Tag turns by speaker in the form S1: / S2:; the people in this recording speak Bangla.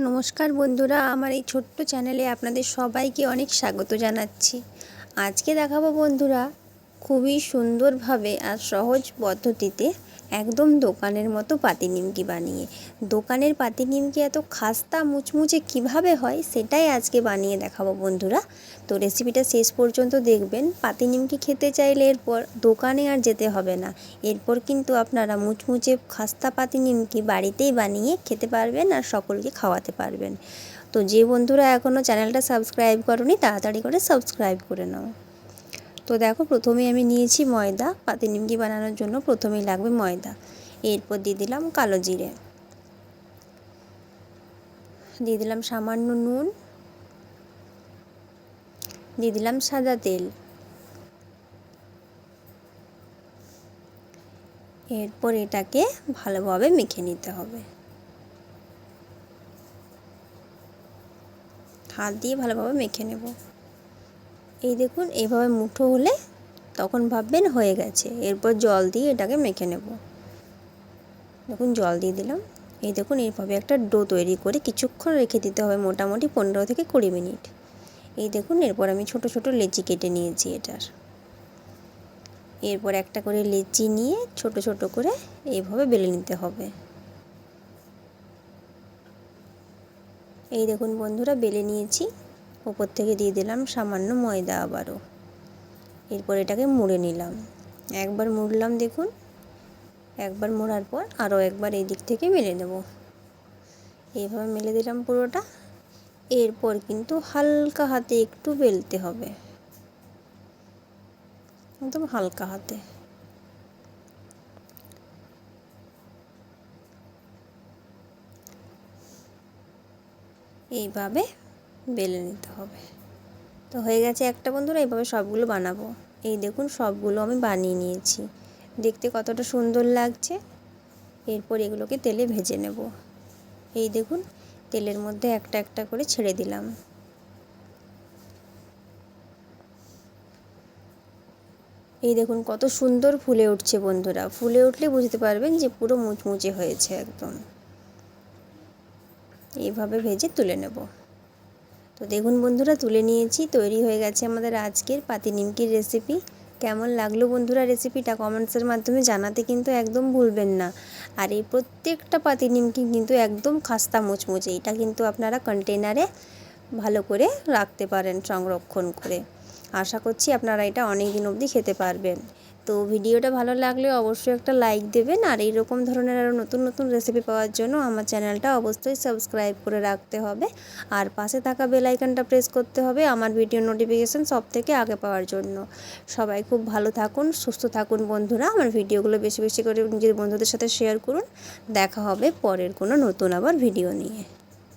S1: নমস্কার বন্ধুরা আমার এই ছোট্ট চ্যানেলে আপনাদের সবাইকে অনেক স্বাগত জানাচ্ছি। আজকে দেখাবো বন্ধুরা খুবই সুন্দরভাবে আর সহজ পদ্ধতিতে একদম দোকানের মতো পাতি নিমকি বানিয়ে। দোকানের পাতি নিমকি এত খাস্তা মুচমুচে কীভাবে হয় সেটাই আজকে বানিয়ে দেখাবো বন্ধুরা। তো রেসিপিটা শেষ পর্যন্ত দেখবেন। পাতি নিমকি খেতে চাইলে এরপর দোকানে আর যেতে হবে না। এরপর কিন্তু আপনারা মুচমুচে খাস্তা পাতি নিমকি বাড়িতেই বানিয়ে খেতে পারবেন আর সকলকে খাওয়াতে পারবেন। তো যে বন্ধুরা এখনও চ্যানেলটা সাবস্ক্রাইব করনি তাড়াতাড়ি করে সাবস্ক্রাইব করে নাও। তো দেখো, প্রথমেই আমি নিয়েছি ময়দা। পাতি নিমকি বানানোর জন্য প্রথমেই লাগবে ময়দা। এরপর দিয়ে দিলাম কালো জিরে। দিয়ে দিলাম সামান্য নুন। দিয়ে দিলাম সাদা তেল। এরপর এটাকে ভালোভাবে মেখে নিতে হবে। হাত দিয়ে ভালোভাবে মেখে নেব। এই দেখুন এইভাবে মুঠো হলে তখন ভাববেন হয়ে গেছে। এরপর জল দিয়ে এটাকে মেখে নেব। দেখুন, জল দিয়ে দিলাম। এই দেখুন, এইভাবে একটা ডো তৈরি করে কিছুক্ষণ রেখে দিতে হবে, মোটামুটি পনেরো থেকে কুড়ি মিনিট। এই দেখুন, এরপর আমি ছোট ছোট লেচি কেটে নিয়েছি এটার। এরপর একটা করে লেচি নিয়ে ছোট ছোট করে এইভাবে বেলে নিতে হবে। এই দেখুন, বন্ধুরা, বেলে নিয়েছি। ওপর থেকে দিয়ে দিলাম সামান্য ময়দা আবারও। এরপর এটাকে মুড়ে নিলাম। একবার মুড়লাম দেখুন, একবার মোড়ার পর আরও একবার এই দিক থেকে মেলে নেব। এইভাবে মেলে দিলাম পুরোটা। এরপর কিন্তু হালকা হাতে একটু বেলতে হবে। একদম হালকা হাতে। এইভাবে বেলে নিতে হবে। তো হয়ে গেছে একটা বন্ধুরা, এইভাবে সবগুলো বানাবো। এই দেখুন, সবগুলো আমি বানিয়ে নিয়েছি। দেখতে কতটা সুন্দর লাগছে। এরপর এগুলোকে তেলে ভেজে নেব। এই দেখুন, তেলের মধ্যে একটা একটা করে ছেড়ে দিলাম। এই দেখুন, কত সুন্দর ফুলে উঠছে বন্ধুরা। ফুলে উঠলে বুঝতে পারবেন যে পুরো মুচমুচে হয়েছে একদম। এইভাবে ভেজে তুলে নেব। তো দেখুন বন্ধুরা, তুলে নিয়েছি, তৈরি হয়ে গেছে আমাদের আজকের পাতি নিমকির রেসিপি কেমন লাগল বন্ধুরা রেসিপিটা কমেন্টসের মাধ্যমে জানাতে কিন্তু একদম ভুলবেন না। আর এই প্রত্যেকটা পাতি নিমকি কিন্তু একদম খাস্তা মুচমুচে, এটা কিন্তু আপনারা কন্টেনারে ভালো করে রাখতে পারেন সংরক্ষণ করে। আশা করছি আপনারা এটা অনেক দিন অবধি খেতে পারবেন। তো ভিডিওটা ভালো লাগলে অবশ্যই একটা লাইক দেবেন আর এইরকম ধরনের আরও নতুন নতুন রেসিপি পাওয়ার জন্য আমার চ্যানেলটা অবশ্যই সাবস্ক্রাইব করে রাখতে হবে। আর পাশে থাকা বেল আইকনটা প্রেস করতে হবে আমার ভিডিও নোটিফিকেশান সব থেকে আগে পাওয়ার জন্য। সবাই খুব ভালো থাকুন, সুস্থ থাকুন বন্ধুরা। আমার ভিডিওগুলো বেশি বেশি করে নিজের বন্ধুদের সাথে শেয়ার করুন। দেখা হবে পরের কোনো নতুন আবার ভিডিও নিয়ে।